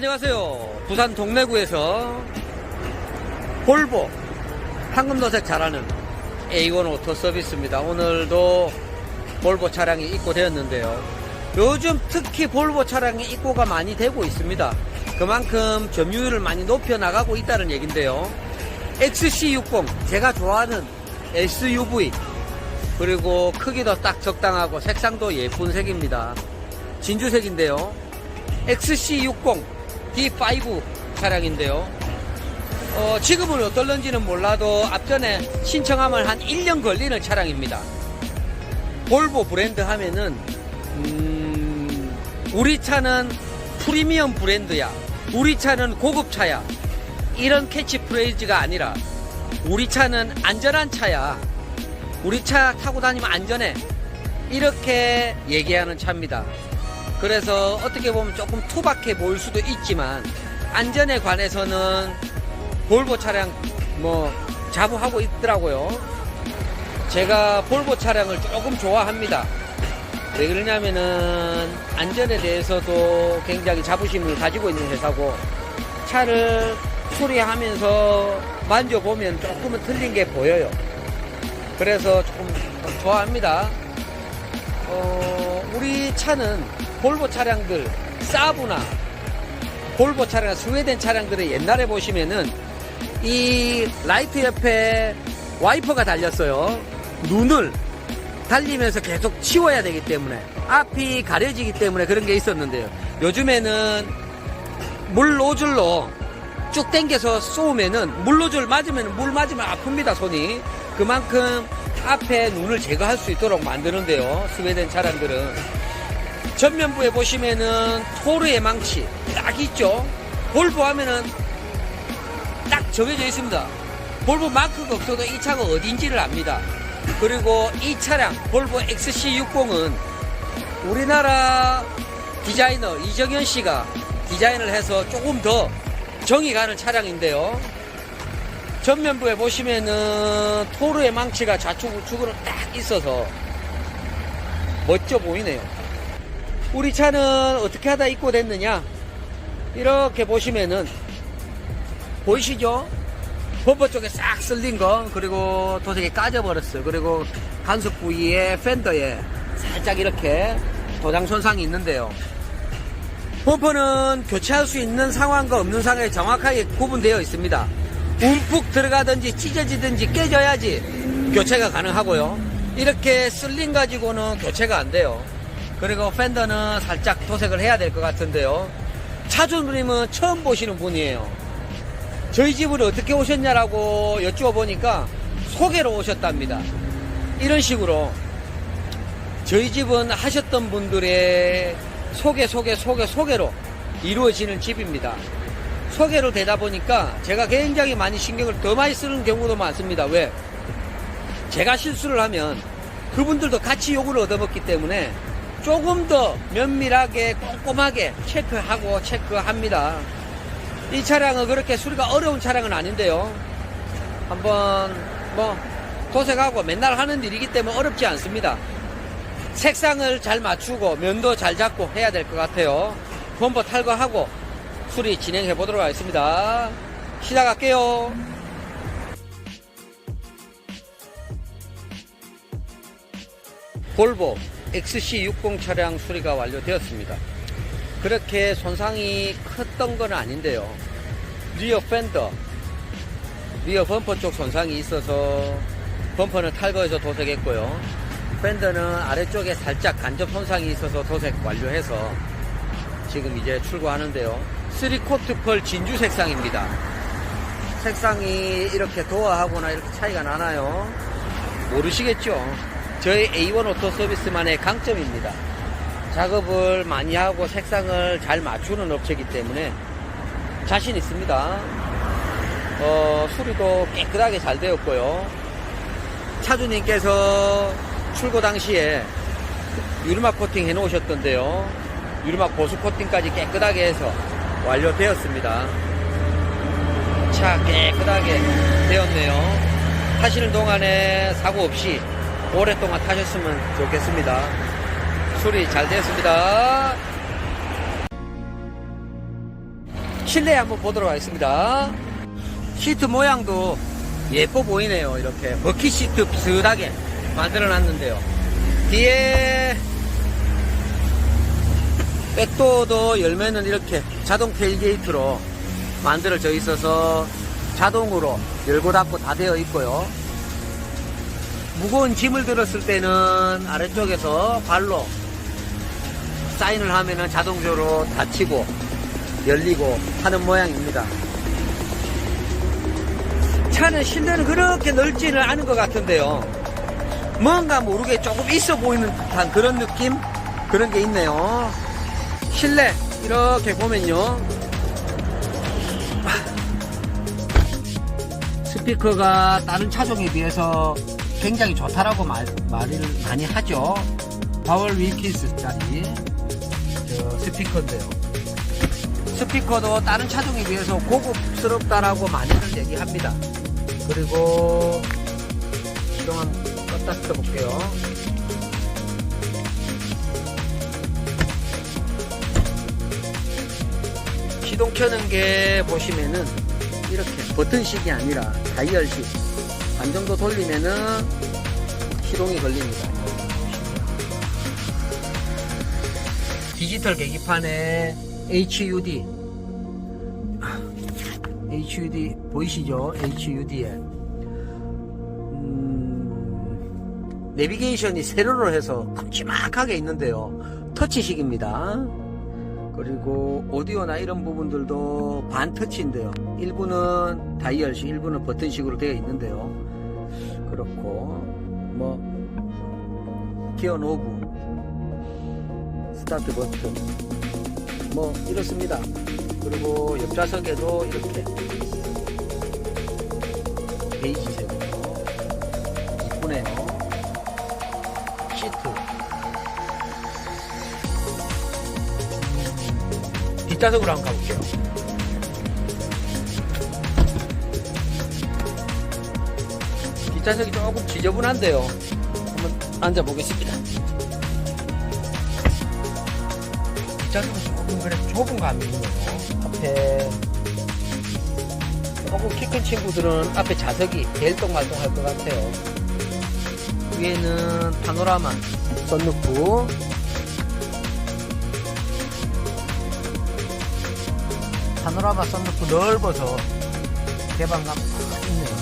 안녕하세요. 부산 동래구에서 볼보 황금도색 잘하는 A1 오토 서비스입니다. 오늘도 볼보 차량이 입고되었는데요. 요즘 특히 볼보 차량이 입고가 많이 되고 있습니다. 그만큼 점유율을 많이 높여 나가고 있다는 얘긴데요. XC60 제가 좋아하는 SUV 그리고 크기도 딱 적당하고 색상도 예쁜 색입니다. 진주색인데요. XC60 D5 차량인데요. 어, 지금은 어떨런지는 몰라도 앞전에 신청하면 한 1년 걸리는 차량입니다. 볼보 브랜드 하면은 음, 우리 차는 프리미엄 브랜드야. 우리 차는 고급 차야. 이런 캐치프레이즈가 아니라 우리 차는 안전한 차야. 우리 차 타고 다니면 안전해. 이렇게 얘기하는 차입니다. 그래서 어떻게 보면 조금 투박해 보일 수도 있지만 안전에 관해서는 볼보 차량 뭐 자부하고 있더라고요. 제가 볼보 차량을 조금 좋아합니다. 왜 그러냐면은 안전에 대해서도 굉장히 자부심을 가지고 있는 회사고 차를 수리하면서 만져보면 조금은 틀린 게 보여요. 그래서 조금 좋아합니다. 어, 우리 차는 볼보 차량들, 사브나, 볼보 차량, 스웨덴 차량들을 옛날에 보시면은 이 라이트 옆에 와이퍼가 달렸어요. 눈을 달리면서 계속 치워야 되기 때문에 앞이 가려지기 때문에 그런 게 있었는데요. 요즘에는 물 노즐로 쭉 당겨서 쏘면은 물 노즐 맞으면 물 맞으면 아픕니다 손이 그만큼 앞에 눈을 제거할 수 있도록 만드는데요. 스웨덴 차량들은 전면부에 보시면은 토르의 망치 딱 있죠. 볼보 하면은 딱 정해져 있습니다. 볼보 마크가 없어도 이 차가 어딘지를 압니다. 그리고 이 차량 볼보 XC60은 우리나라 디자이너 이정현 씨가 디자인을 해서 조금 더 정이 가는 차량인데요. 전면부에 보시면은 토르의 망치가 좌측 우측으로 딱 있어서 멋져 보이네요. 우리 차는 어떻게 하다 입고됐느냐? 이렇게 보시면은 보이시죠? 범퍼 쪽에 싹 쓸린 거 그리고 도색이 까져버렸어요. 그리고 간섭 부위에 팬더에 살짝 이렇게 도장 손상이 있는데요. 범퍼는 교체할 수 있는 상황과 없는 상황이 정확하게 구분되어 있습니다. 움푹 들어가든지 찢어지든지 깨져야지 교체가 가능하고요. 이렇게 쓸린 가지고는 교체가 안 돼요. 그리고 팬더는 살짝 도색을 해야 될 것 같은데요. 차주님은 처음 보시는 분이에요. 저희 집을 어떻게 오셨냐라고 여쭈어보니까 소개로 오셨답니다. 이런 식으로 저희 집은 하셨던 분들의 소개, 소개, 소개, 소개로 이루어지는 집입니다. 소개로 되다 보니까 제가 굉장히 많이 신경을 더 많이 쓰는 경우도 많습니다. 왜? 제가 실수를 하면 그분들도 같이 욕을 얻어먹기 때문에 조금 더 면밀하게 꼼꼼하게 체크하고 체크합니다. 이 차량은 그렇게 수리가 어려운 차량은 아닌데요. 한번 뭐 도색하고 맨날 하는 일이기 때문에 어렵지 않습니다. 색상을 잘 맞추고 면도 잘 잡고 해야 될 것 같아요. 범퍼 탈거하고 수리 진행해 보도록 하겠습니다. 시작할게요. 볼보 XC60 차량 수리가 완료되었습니다. 그렇게 손상이 컸던 건 아닌데요. 리어 팬더, 리어 범퍼 쪽 손상이 있어서 범퍼는 탈거해서 도색했고요. 팬더는 아래쪽에 살짝 간접 손상이 있어서 도색 완료해서 지금 이제 출고하는데요. 3코트 펄 진주 색상입니다. 색상이 이렇게 도어하거나 이렇게 차이가 나나요? 모르시겠죠? 저희 A1 오토 서비스만의 강점입니다. 작업을 많이 하고 색상을 잘 맞추는 업체이기 때문에 자신 있습니다. 어, 수리도 깨끗하게 잘 되었고요. 차주님께서 출고 당시에 유리막 코팅 해 놓으셨던데요. 유리막 보수 코팅까지 깨끗하게 해서 완료되었습니다. 차 깨끗하게 되었네요. 타시는 동안에 사고 없이 오랫동안 타셨으면 좋겠습니다. 수리 잘 되었습니다. 실내 한번 보도록 하겠습니다. 시트 모양도 예뻐 보이네요. 이렇게 버킷 시트 비슷하게 만들어 놨는데요. 뒤에 백도어도 열면은 이렇게 자동 테일게이트로 만들어져 있어서 자동으로 열고 닫고 다 되어 있고요. 무거운 짐을 들었을 때는 아래쪽에서 발로 사인을 하면은 자동적으로 닫히고 열리고 하는 모양입니다. 차는 실내는 그렇게 넓지는 않은 것 같은데요. 뭔가 모르게 조금 있어 보이는 듯한 그런 느낌? 그런 게 있네요. 실내 이렇게 보면요. 스피커가 다른 차종에 비해서 굉장히 좋다라고 말, 말을 많이 하죠. 파월 윌키스짜리 저 스피커인데요. 스피커도 다른 차종에 비해서 고급스럽다라고 많이들 얘기합니다. 그리고 한번 껐다 켜볼게요. 시동 켜는 게 보시면은 이렇게 버튼식이 아니라 다이얼식 반 정도 돌리면은 시동이 걸립니다. 디지털 계기판에 HUD HUD 보이시죠? HUD에 음, 내비게이션이 세로로 해서 큼지막하게 있는데요. 터치식입니다. 그리고 오디오나 이런 부분들도 반터치인데요. 일부는 다이얼식, 일부는 버튼식으로 되어 있는데요. 그렇고 뭐 기어 노브, 스타트 버튼 뭐 이렇습니다. 그리고 옆좌석에도 이렇게 베이지 색으로 이쁘네요. 뒷좌석으로 한번 가볼게요. 뒷좌석이 조금 지저분한데요. 한번 앉아보겠습니다. 뒷좌석은 조금 그래 좁은 감이 있네요. 앞에 조금 키 큰 친구들은 앞에 좌석이 델똥말똥할 것 같아요. 위에는 파노라마 썬루프 파노라마 썬루프 넓어서 개방감 딱 있네요.